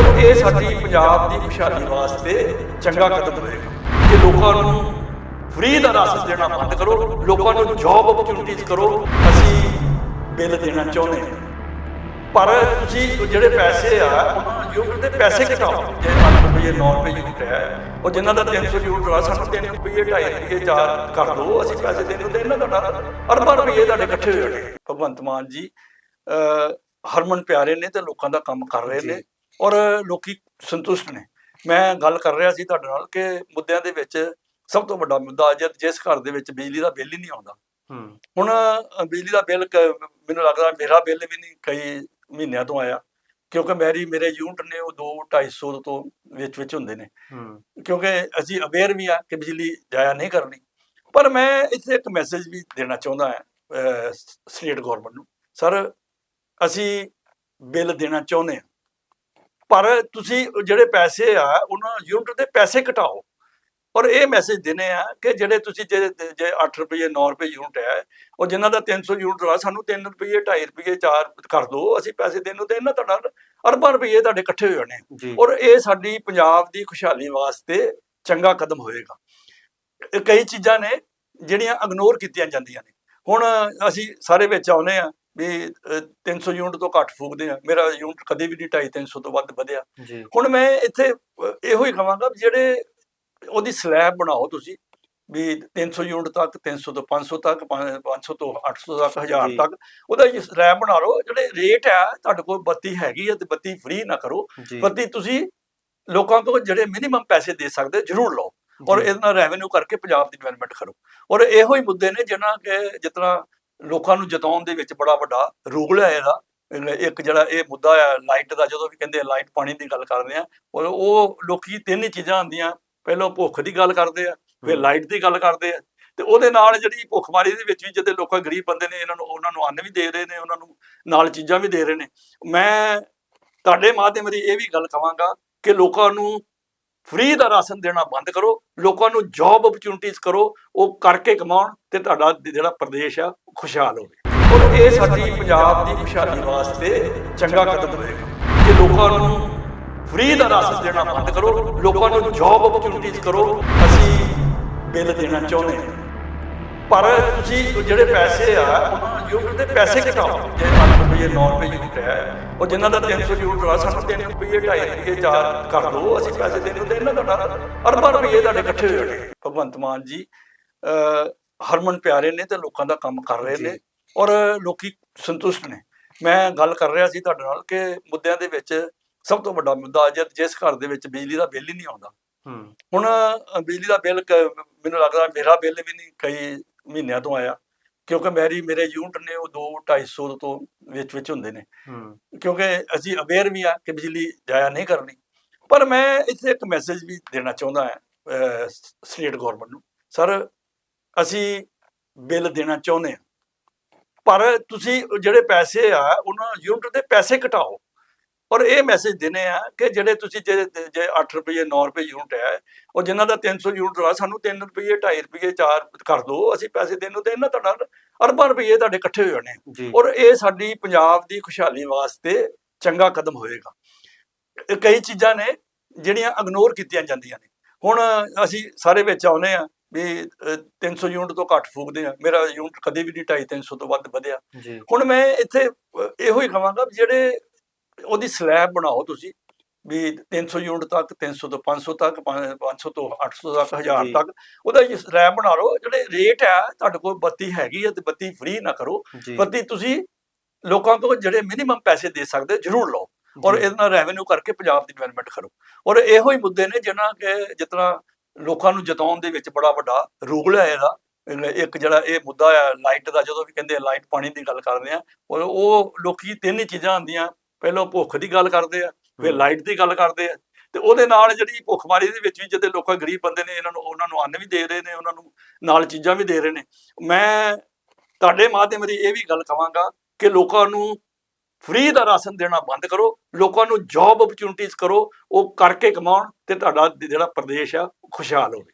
ਔਰ ਇਹ ਸਾਡੀ ਪੰਜਾਬ ਦੀ ਖੁਸ਼ਹਾਲੀ ਵਾਸਤੇ ਚੰਗਾ ਕਦਮ ਹੋਏਗਾ। ਕਿ ਲੋਕਾਂ ਨੂੰ ਫ੍ਰੀ ਦਾ ਰਾਸ਼ਨ ਦੇਣਾ ਬੰਦ ਕਰੋ ਲੋਕਾਂ ਨੂੰ ਜੌਬ ਓਪਰਚੁਨਿਟੀਜ਼ ਕਰੋ ਅਸੀਂ ਬਿੱਲ ਦੇਣਾ ਚਾਹੁੰਦੇ ਹਾਂ। ਪਰ ਤੁਸੀਂ ਜਿਹੜੇ ਪੈਸੇ ਆ ਉਹਨਾਂ ਯੂਨਿਟ ਦੇ ਪੈਸੇ ਘਟਾਓ। ਜੇ 8 ਰੁਪਏ 9 ਰੁਪਏ ਯੂਨਿਟ ਹੈ ਉਹ ਜਿਨ੍ਹਾਂ ਦਾ 300 ਯੂਨਿਟ ਆ ਸਾਨੂੰ 3 ਰੁਪਏ 2.5 ਰੁਪਏ ਚਾਰ ਕਰ ਦਿਓ ਅਸੀਂ ਪੈਸੇ ਦੇ ਨੂੰ ਦੇਣਾ ਤੁਹਾਡਾ ਅਰਬਾਂ ਰੁਪਏ ਤੁਹਾਡੇ ਇਕੱਠੇ ਹੋ ਜਾਣੇ। ਭਗਵੰਤ ਮਾਨ ਜੀ ਅਹ, ਹਰਮਨ ਪਿਆਰੇ ਨੇ ਤੇ ਲੋਕਾਂ ਦਾ ਕੰਮ ਕਰ ਰਹੇ ਨੇ। ਔਰ ਲੋਕੀ ਸੰਤੁਸ਼ਟ ਨੇ। ਮੈਂ ਗੱਲ ਕਰ ਰਿਹਾ ਸੀ ਤੁਹਾਡੇ ਨਾਲ ਕਿ ਮੁੱਦਿਆਂ ਦੇ ਵਿੱਚ ਸਭ ਤੋਂ ਵੱਡਾ ਮੁੱਦਾ ਜਦ ਜਿਸ ਘਰ ਦੇ ਵਿੱਚ ਬਿਜਲੀ ਦਾ ਬਿੱਲ ਹੀ ਨਹੀਂ ਆਉਂਦਾ। ਹੁਣ ਬਿਜਲੀ ਦਾ ਬਿੱਲ ਮੈਨੂੰ ਲੱਗਦਾ ਮੇਰਾ ਬਿੱਲ ਵੀ ਨਹੀਂ ਕਈ ਮਹੀਨਿਆਂ ਤੋਂ ਆਇਆ। ਕਿਉਂਕਿ ਮੇਰੀ ਮੇਰੇ ਯੂਨਿਟ ਨੇ ਉਹ 2 250 ਤੋਂ ਵਿੱਚ ਵਿੱਚ ਹੁੰਦੇ ਨੇ। ਕਿਉਂਕਿ ਅਸੀਂ ਅਵੇਅਰ ਵੀ ਆ ਕਿ ਬਿਜਲੀ ਜਾਇਆ ਨਹੀਂ ਕਰਨੀ। ਪਰ ਮੈਂ ਇੱਥੇ ਇੱਕ ਮੈਸੇਜ ਵੀ ਦੇਣਾ ਚਾਹੁੰਦਾ ਹਾਂ ਸਟੇਟ ਗਵਰਨਮੈਂਟ ਨੂੰ। ਸਰ ਅਸੀਂ ਬਿੱਲ ਦੇਣਾ ਚਾਹੁੰਦੇ ਹਾਂ। ਪਰ ਤੁਸੀਂ ਜਿਹੜੇ ਪੈਸੇ ਆ ਉਹਨਾਂ ਯੂਨਿਟ ਦੇ ਪੈਸੇ ਘਟਾਓ ਔਰ ਇਹ ਮੈਸੇਜ ਦੇਣੇ ਆ ਕਿ ਜਿਹੜੇ ਤੁਸੀਂ ਜੇ ਜੇ 8 ਰੁਪਏ 9 ਰੁਪਏ ਯੂਨਿਟ ਹੈ ਉਹ ਜਿਨ੍ਹਾਂ ਦਾ 300 ਯੂਨਿਟ ਆ ਸਾਨੂੰ 3 ਰੁਪਏ 2.5 ਰੁਪਏ 4 ਕਰ ਦਿਓ ਅਸੀਂ ਪੈਸੇ ਦੇਣ ਨੂੰ ਤੇ ਇਹਨਾਂ ਤੁਹਾਡਾ ਅਰਬਾਂ ਰੁਪਏ ਤੁਹਾਡੇ ਇਕੱਠੇ ਹੋ ਜਾਣੇ। ਔਰ ਇਹ ਸਾਡੀ ਪੰਜਾਬ ਦੀ ਖੁਸ਼ਹਾਲੀ ਵਾਸਤੇ ਚੰਗਾ ਕਦਮ ਹੋਏਗਾ। ਕਈ ਚੀਜ਼ਾਂ ਨੇ ਜਿਹੜੀਆਂ ਇਗਨੋਰ ਕੀਤੀਆਂ ਜਾਂਦੀਆਂ ਨੇ। ਹੁਣ ਅਸੀਂ ਸਾਰੇ ਵਿੱਚ ਆਉਨੇ ਆ ਵੀ ਅ, 300 ਯੂਨਿਟ ਤੋਂ ਘੱਟ ਫੂਕਦੇ ਆ। ਮੇਰਾ ਯੂਨਿਟ ਕਦੇ ਵੀ ਨਹੀਂ 2.5 300 ਤੋਂ ਵੱਧ ਵਧਿਆ। ਹੁਣ ਮੈਂ ਇੱਥੇ ਇਹੋ ਹੀ ਕਹਾਂਗਾ ਜਿਹੜੇ ਉਹਦੀ ਸਲੈਬ ਬਣਾਓ ਤੁਸੀਂ ਵੀ 300 ਯੂਨਿਟ ਤੱਕ 300 ਤੋਂ 500 ਤੱਕ ਪੰਜ- 500 ਤੋਂ 800 ਤੱਕ 1000 ਜੀ। ਤੱਕ ਉਹਦਾ ਸਲੈਬ ਬਣਾ ਲਓ। ਜਿਹੜੇ ਰੇਟ ਆ ਤੁਹਾਡੇ ਕੋਲ ਬੱਤੀ ਹੈਗੀ ਆ ਤੇ ਬੱਤੀ ਫ੍ਰੀ ਨਾ ਕਰੋ। ਬੱਤੀ ਤੁਸੀਂ ਲੋਕਾਂ ਕੋਲ ਜਿਹੜੇ ਮਿਨੀਮਮ ਪੈਸੇ ਦੇ ਸਕਦੇ ਜ਼ਰੂਰ ਲਓ। ਔਰ ਇਹਦੇ ਨਾਲ ਰੈਵਨਿਊ ਕਰਕੇ ਪੰਜਾਬ ਦੀ ਡਿਵੈਲਪਮੈਂਟ ਕਰੋ। ਔਰ ਇਹੋ ਹੀ ਮੁੱਦੇ ਨੇ ਜਿਨ੍ਹਾਂ ਕਿ ਜਿਤਨਾ ਲੋਕਾਂ ਨੂੰ ਜਿਤਾਉਣ ਦੇ ਵਿੱਚ ਬੜਾ ਵੱਡਾ ਰੋਲ ਹੈ ਇਹਦਾ ਇਹ- ਇੱਕ ਜਿਹੜਾ ਇਹ ਮੁੱਦਾ ਹੈ ਲਾਈਟ ਦਾ ਜਦੋਂ ਵੀ ਕਹਿੰਦੇ ਲਾਈਟ ਪਾਣੀ ਦੀ ਗੱਲ ਕਰਦੇ ਆ ਔਰ ਉਹ ਲੋਕੀ ਤਿੰਨ ਹੀ ਚੀਜ਼ਾਂ ਹੁੰਦੀਆਂ ਪਹਿਲਾਂ ਭੁੱਖ ਦੀ ਗੱਲ ਕਰਦੇ ਆ ਫਿਰ। ਲਾਈਟ ਦੀ ਗੱਲ ਕਰਦੇ ਆ ਤੇ ਉਹਦੇ ਨਾਲ ਜਿਹੜੀ ਭੁੱਖਮਾਰੀ ਦੇ ਵਿੱਚ ਵੀ ਜਦੋਂ ਲੋਕਾਂ ਗਰੀਬ ਬੰਦੇ ਨੇ ਇਹਨਾਂ ਨੂੰ ਉਹਨਾਂ ਨੂੰ ਅੰਨ ਵੀ ਦੇ ਰਹੇ ਨੇ ਉਹਨਾਂ ਨੂੰ ਨਾਲ ਚੀਜ਼ਾਂ ਵੀ ਦੇ ਰਹੇ ਨੇ ਮੈਂ ਤੁਹਾਡੇ ਮਾਧਿਅਮ ਰਾਹੀਂ ਇਹ ਵੀ ਗੱਲ ਕਵਾਂਗਾ ਕਿ ਲੋਕਾਂ ਨੂੰ ਫ੍ਰੀ ਦਾ ਰਾਸ਼ਨ ਦੇਣਾ ਬੰਦ ਕਰੋ, ਲੋਕਾਂ ਨੂੰ ਜੌਬ ਓਪਰਚੁਨਿਟੀਜ਼ ਕਰੋ, ਉਹ ਕਰਕੇ ਕਮਾਉਣ ਤੇ ਤੁਹਾਡਾ ਜਿਹੜਾ ਪ੍ਰਦੇਸ਼ ਆ, ਉਹ ਖੁਸ਼ਹਾਲ ਹੋਵੇ। ਔਰ ਇਹ ਸਾਡੀ ਪੰਜਾਬ ਦੀ ਖੁਸ਼ਹਾਲੀ ਵਾਸਤੇ ਚੰਗਾ ਕਦਮ ਹੋਏਗਾ। ਕਿ ਲੋਕਾਂ ਨੂੰ ਫ੍ਰੀ ਦਾ ਰਾਸ਼ਨ ਦੇਣਾ ਬੰਦ ਕਰੋ, ਲੋਕਾਂ ਨੂੰ ਜੌਬ ਓਪਰਚੁਨਿਟੀਜ਼ ਕਰੋ, ਅਸੀਂ ਬਿੱਲ ਦੇਣਾ ਚਾਹੁੰਦੇ ਹਾਂ। ਪਰ ਤੁਸੀਂ ਜਿਹੜੇ ਪੈਸੇ ਆ ਉਹਨਾਂ ਯੂਨਿਟ ਦੇ ਪੈਸੇ ਘਟਾਓ। ਜੇ 8 ਰੁਪਏ 9 ਰੁਪਏ ਯੂਨਿਟ ਹੈ ਉਹ ਜਿਨ੍ਹਾਂ ਦਾ 300 ਯੂਨਿਟ ਆ ਸਾਨੂੰ 3 ਰੁਪਏ 2.5 ਰੁਪਏ ਚਾਰ ਕਰ ਦਿਓ ਅਸੀਂ ਪੈਸੇ ਨੂੰ ਤੇ ਇਹਨਾਂ ਤੁਹਾਡਾ। ਅਰਬਾਂ ਰੁਪਏ ਤੁਹਾਡੇ ਇਕੱਠੇ ਹੋ ਜਾਣੇ। ਭਗਵੰਤ ਮਾਨ ਜੀ ਹਰਮਨ ਪਿਆਰੇ ਨੇ ਤੇ ਲੋਕਾਂ ਦਾ ਕੰਮ ਕਰ ਰਹੇ ਨੇ। ਔਰ ਲੋਕੀ ਸੰਤੁਸ਼ਟ ਨੇ। ਮੈਂ ਗੱਲ ਕਰ ਰਿਹਾ ਸੀ ਤੁਹਾਡੇ ਨਾਲ ਕਿ ਮੁੱਦਿਆਂ ਦੇ ਵਿੱਚ ਸਭ ਤੋਂ ਵੱਡਾ ਮੁੱਦਾ ਜਦ ਜਿਸ ਘਰ ਦੇ ਵਿੱਚ ਬਿਜਲੀ ਦਾ ਬਿੱਲ ਹੀ ਨਹੀਂ ਆਉਂਦਾ। ਹੂੰ। ਹੁਣ ਬਿਜਲੀ ਦਾ ਬਿੱਲ ਮੈਨੂੰ ਲੱਗਦਾ ਮੇਰਾ ਬਿੱਲ ਵੀ ਨਹੀਂ ਕਈ ਮਹੀਨਿਆਂ ਤੋਂ ਆਇਆ। ਕਿਉਂਕਿ ਮੇਰੀ ਮੇਰੇ ਯੂਨਿਟ ਨੇ ਉਹ 2 250 ਤੋਂ ਵਿੱਚ ਵਿੱਚ ਹੁੰਦੇ ਨੇ। ਕਿਉਂਕਿ ਅਸੀਂ ਅਵੇਅਰ ਵੀ ਆ ਕਿ ਬਿਜਲੀ ਜਾਇਆ ਨਹੀਂ ਕਰਨੀ। ਪਰ ਮੈਂ ਇੱਥੇ ਇੱਕ ਮੈਸੇਜ ਵੀ ਦੇਣਾ ਚਾਹੁੰਦਾ ਹਾਂ ਸਟੇਟ ਗਵਰਨਮੈਂਟ ਨੂੰ। ਸਰ ਅਸੀਂ ਬਿੱਲ ਦੇਣਾ ਚਾਹੁੰਦੇ ਹਾਂ। ਪਰ ਤੁਸੀਂ ਜਿਹੜੇ ਪੈਸੇ ਆ ਉਹਨਾਂ ਯੂਨਿਟ ਦੇ ਪੈਸੇ ਘਟਾਓ। ਔਰ ਇਹ ਮੈਸੇਜ ਦੇਣੇ ਆ ਕਿ ਜਿਹੜੇ ਤੁਸੀਂ ਜੇ ਜੇ 8 ਰੁਪਏ 9 ਰੁਪਏ ਯੂਨਿਟ ਹੈ ਉਹ ਜਿਨ੍ਹਾਂ ਦਾ 300 ਯੂਨਿਟ ਆ ਸਾਨੂੰ 3 ਰੁਪਏ 2.5 ਰੁਪਏ ਚਾਰ ਕਰ ਦਿਓ ਅਸੀਂ ਪੈਸੇ ਦੇਣ ਨੂੰ ਤੇ ਇਹਨਾਂ ਤੁਹਾਡਾ ਅਰਬਾਂ ਰੁਪਏ ਤੁਹਾਡੇ ਇਕੱਠੇ ਹੋ ਜਾਣੇ। ਔਰ ਇਹ ਸਾਡੀ ਪੰਜਾਬ ਦੀ ਖੁਸ਼ਹਾਲੀ ਵਾਸਤੇ ਚੰਗਾ ਕਦਮ ਹੋਏਗਾ। ਕਈ ਚੀਜ਼ਾਂ ਨੇ ਜਿਹੜੀਆਂ ਇਗਨੋਰ ਕੀਤੀਆਂ ਜਾਂਦੀਆਂ ਨੇ। ਹੁਣ ਅਸੀਂ ਸਾਰੇ ਵਿੱਚ ਆਉਨੇ ਆ ਵੀ ਅ, 300 ਯੂਨਿਟ ਤੋਂ ਘੱਟ ਫੂਕਦੇ ਆ ਮੇਰਾ ਯੂਨਿਟ ਕਦੇ ਵੀ ਨਹੀਂ 2.5 300 ਤੋਂ ਵੱਧ ਵਧਿਆ। ਹੁਣ ਮੈਂ ਇੱਥੇ ਇਹੋ ਹੀ ਕਹਾਂਗਾ ਵੀ ਜਿਹੜੇ ਉਹਦੀ ਸਲੈਬ ਬਣਾਓ ਤੁਸੀਂ ਵੀ 300 ਯੂਨਿਟ ਤੱਕ 300 ਤੋਂ 500 ਤੱਕ ਪੰਜ- 500 ਤੋਂ 800 ਤੱਕ 1000 ਜੀ। ਤੱਕ ਉਹਦਾ ਸਲੈਬ ਬਣਾ ਲਓ ਜਿਹੜੇ ਰੇਟ ਆ ਤੁਹਾਡੇ ਕੋਲ ਬੱਤੀ ਹੈਗੀ ਆ ਤੇ ਬੱਤੀ ਫ੍ਰੀ ਨਾ ਕਰੋ ਬੱਤੀ ਤੁਸੀਂ ਲੋਕਾਂ ਕੋਲ ਜਿਹੜੇ ਮਿਨੀਮਮ ਪੈਸੇ ਦੇ ਸਕਦੇ ਜ਼ਰੂਰ ਲਓ ਔਰ ਇਹਦੇ ਨਾਲ ਰੈਵਨਿਊ ਕਰਕੇ ਪੰਜਾਬ ਦੀ ਡਿਵੈਲਪਮੈਂਟ ਕਰੋ। ਔਰ ਇਹੋ ਹੀ ਮੁੱਦੇ ਨੇ ਜਿਨ੍ਹਾਂ ਕਿ ਜਿਤਨਾ ਲੋਕਾਂ ਨੂੰ ਜਿਤਾਉਣ ਦੇ ਵਿੱਚ ਬੜਾ ਵੱਡਾ ਰੋਲ ਹੈ ਇਹਦਾ। ਇਹ- ਇੱਕ ਜਿਹੜਾ ਇਹ ਮੁੱਦਾ ਹੈ ਲਾਈਟ ਦਾ ਜਦੋਂ ਵੀ ਕਹਿੰਦੇ ਲਾਈਟ ਪਾਣੀ ਦੀ ਗੱਲ ਕਰਦੇ ਆ ਔਰ ਉਹ ਲੋਕੀ ਤਿੰਨ ਹੀ ਚੀਜ਼ਾਂ ਹੁੰਦੀਆਂ ਪਹਿਲਾਂ ਭੁੱਖ ਦੀ ਗੱਲ ਕਰਦੇ ਆ ਫਿਰ। ਲਾਈਟ ਦੀ ਗੱਲ ਕਰਦੇ ਆ ਤੇ ਉਹਦੇ ਨਾਲ ਜਿਹੜੀ ਭੁੱਖਮਾਰੀ ਦੇ ਵਿੱਚ ਵੀ ਜਦੋਂ ਲੋਕਾਂ ਗਰੀਬ ਬੰਦੇ ਨੇ ਇਹਨਾਂ ਨੂੰ ਉਹਨਾਂ ਨੂੰ ਅੰਨ ਵੀ ਦੇ ਰਹੇ ਨੇ ਉਹਨਾਂ ਨੂੰ ਨਾਲ ਚੀਜ਼ਾਂ ਵੀ ਦੇ ਰਹੇ ਨੇ ਮੈਂ ਤੁਹਾਡੇ ਮਾਧਿਅਮ ਰਾਹੀਂ ਇਹ ਵੀ ਗੱਲ ਕਵਾਂਗਾ ਕਿ ਲੋਕਾਂ ਨੂੰ ਫ੍ਰੀ ਦਾ ਰਾਸ਼ਨ ਦੇਣਾ ਬੰਦ ਕਰੋ ਲੋਕਾਂ ਨੂੰ ਜੌਬ ਓਪਰਚੁਨਿਟੀਜ਼ ਕਰੋ ਉਹ ਕਰਕੇ ਕਮਾਉਣ ਤੇ ਤੁਹਾਡਾ ਜਿਹੜਾ ਪ੍ਰਦੇਸ਼ ਆ ਖੁਸ਼ਹਾਲ ਹੋਵੇ